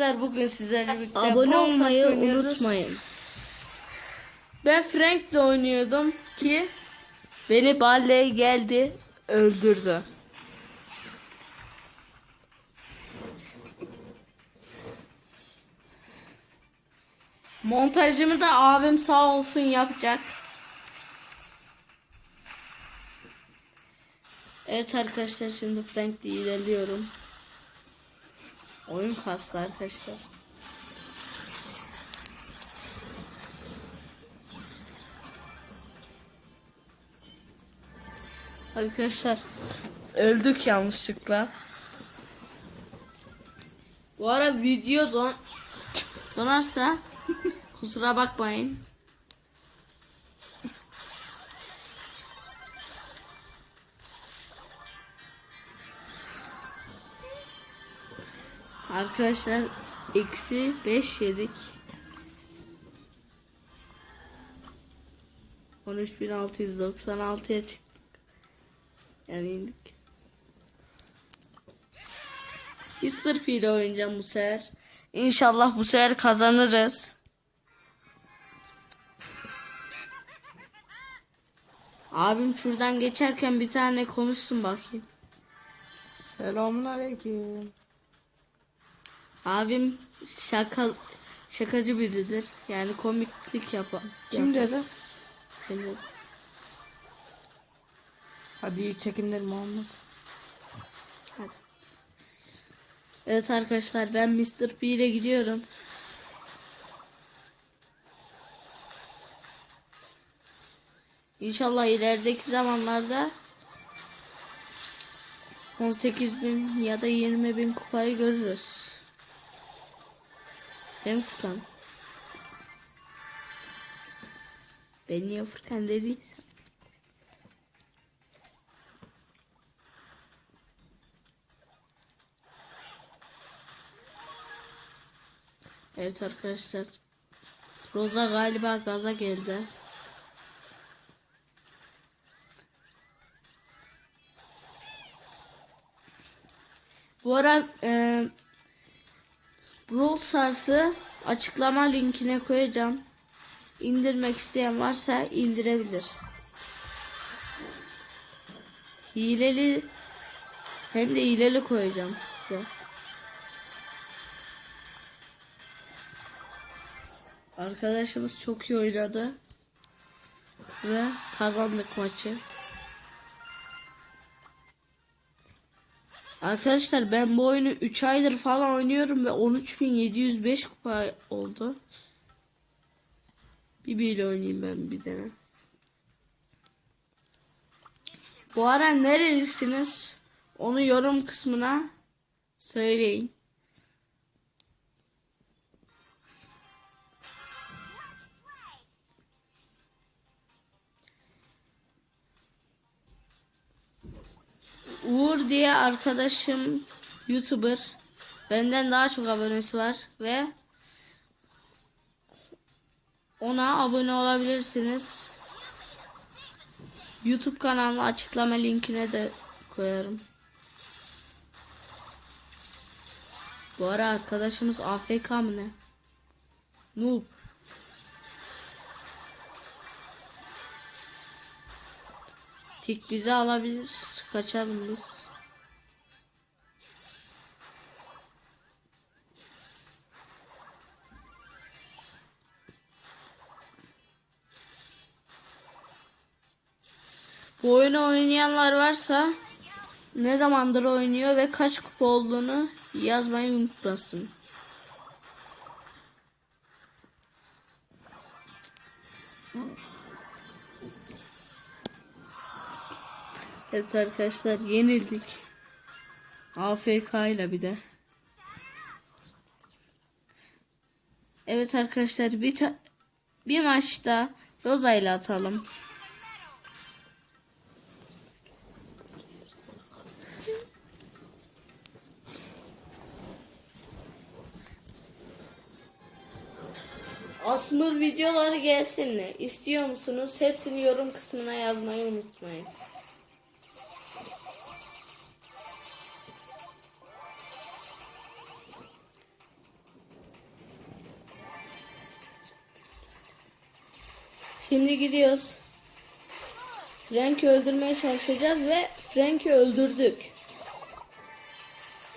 Arkadaşlar bugün sizlerle birlikte Abone olmayı oynuyoruz. unutmayın. Ben Frank'le oynuyordum ki beni Barley geldi öldürdü. Montajımı da abim sağ olsun yapacak. Evet arkadaşlar şimdi Frank'le ilerliyorum. Oyun kastı arkadaşlar. Arkadaşlar öldük yanlışlıkla. Bu ara video don donarsa kusura bakmayın. Arkadaşlar eksi 5 yedik. 13.696'ya çıktık. Yani indik. Mr. P ile oynayacağım bu sefer. İnşallah bu sefer kazanırız. Abim şuradan geçerken bir tane konuşsun bakayım. Selamun aleyküm. Abim şaka şakacı biridir. Yani komiklik yapan. Kim dedi? Benim. Hadi iyi çekimler Muhammed. Hadi. Evet arkadaşlar ben Mr. P ile gidiyorum. İnşallah ilerideki zamanlarda 18 bin ya da 20 bin kupayı görürüz. Mi Furkan? Ben niye Furkan dediysem? Evet arkadaşlar. Roza galiba gaza geldi. Bu ara e, Brawl Stars'ı açıklama linkine koyacağım. İndirmek isteyen varsa indirebilir. Hileli hem de hileli koyacağım size. Arkadaşımız çok iyi oynadı. Ve kazandık maçı. Arkadaşlar ben bu oyunu 3 aydır falan oynuyorum ve 13.705 kupa oldu. Bir ile oynayayım ben bir tane. Bu ara nerelisiniz? Onu yorum kısmına söyleyin. Uğur diye arkadaşım YouTuber. Benden daha çok abonesi var ve ona abone olabilirsiniz. YouTube kanalına açıklama linkine de koyarım. Bu ara arkadaşımız AFK mı ne? Noob. Tik bizi alabilir. Kaçalım biz. Bu oyunu oynayanlar varsa ne zamandır oynuyor ve kaç kupa olduğunu yazmayı unutmasın. Evet arkadaşlar yenildik. AFK ile bir de. Evet arkadaşlar bir ta- bir maçta Roza ile atalım. Asmır videoları gelsin mi? İstiyor musunuz? Hepsini yorum kısmına yazmayı unutmayın. Şimdi gidiyoruz. Frank'i öldürmeye çalışacağız ve Frank'i öldürdük.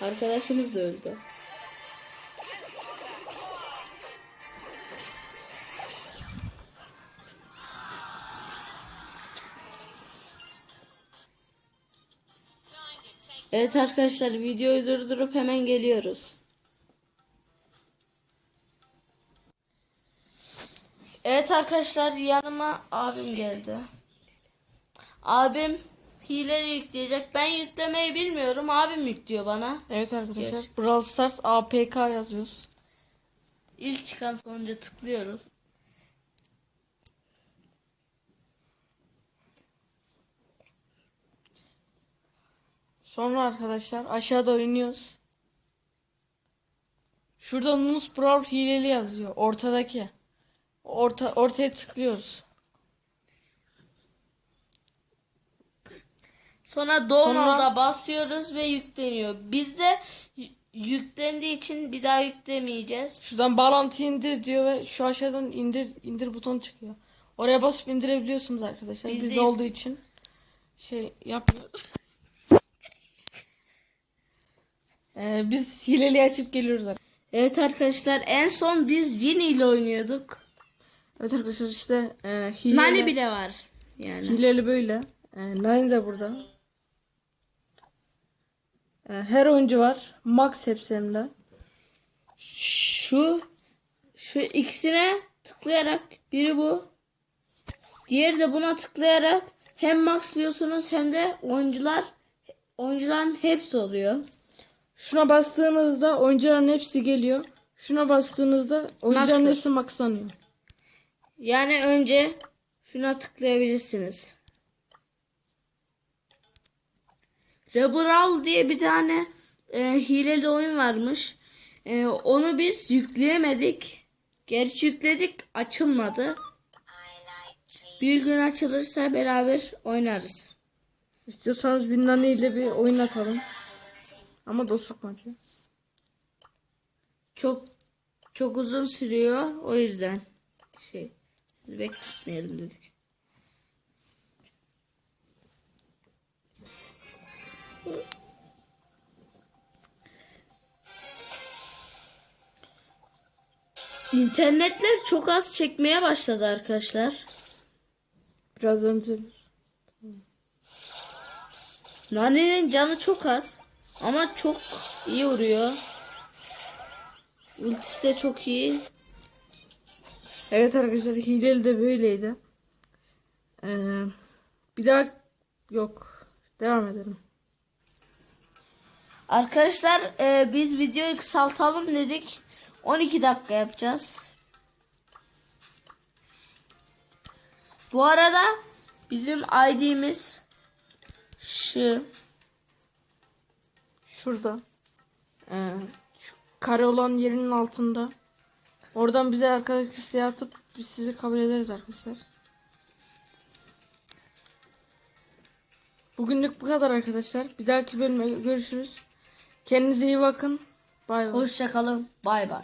Arkadaşımız da öldü. Evet arkadaşlar videoyu durdurup hemen geliyoruz. Evet arkadaşlar yanıma abim geldi. Abim hileleri yükleyecek. Ben yüklemeyi bilmiyorum. Abim yüklüyor bana. Evet arkadaşlar. Geç. Brawl Stars APK yazıyoruz. İlk çıkan sonuca tıklıyoruz. Sonra arkadaşlar aşağıda iniyoruz. Şurada Nus Brawl hileli yazıyor. Ortadaki. Orta, ortaya tıklıyoruz. Sonra download'a Sonra- basıyoruz ve yükleniyor. Bizde yüklendiği için bir daha yüklemeyeceğiz. Şuradan bağlantı indir diyor ve şu aşağıdan indir indir butonu çıkıyor. Oraya basıp indirebiliyorsunuz arkadaşlar. Biz Bizde de- olduğu için şey yapmıyoruz. Ee, biz hileli açıp geliyoruz. Evet arkadaşlar en son biz Ginny ile oynuyorduk. Evet arkadaşlar işte e, hileli, Nani bile var. Yani. hileli böyle. E, Nani de burada. E, her oyuncu var. Max hepsi hem de. Şu şu ikisine tıklayarak biri bu. Diğeri de buna tıklayarak hem maxlıyorsunuz hem de oyuncular oyuncuların hepsi oluyor. Şuna bastığınızda oyuncuların hepsi geliyor. Şuna bastığınızda oyuncuların Max'ı. hepsi maxlanıyor. Yani önce şuna tıklayabilirsiniz. Rebral diye bir tane e, hileli oyun varmış. E, onu biz yükleyemedik. Gerçi yükledik açılmadı. Bir gün açılırsa beraber oynarız. İstiyorsanız bir Nani ile bir oyun atalım. Ama dostluk maçı. Çok çok uzun sürüyor o yüzden şey sizi bekletmeyelim dedik. İnternetler çok az çekmeye başladı arkadaşlar. Birazdan düzelir. Nani'nin canı çok az ama çok iyi vuruyor. Ultisi de çok iyi. Evet arkadaşlar hileli de böyleydi. Ee, bir daha yok. Devam edelim. Arkadaşlar e, biz videoyu kısaltalım dedik. 12 dakika yapacağız. Bu arada bizim ID'miz şu. Şurada. Ee, şu kare olan yerinin altında. Oradan bize arkadaş isteği atıp biz sizi kabul ederiz arkadaşlar. Bugünlük bu kadar arkadaşlar. Bir dahaki bölüme görüşürüz. Kendinize iyi bakın. Bay bay. Hoşçakalın. Bay bay.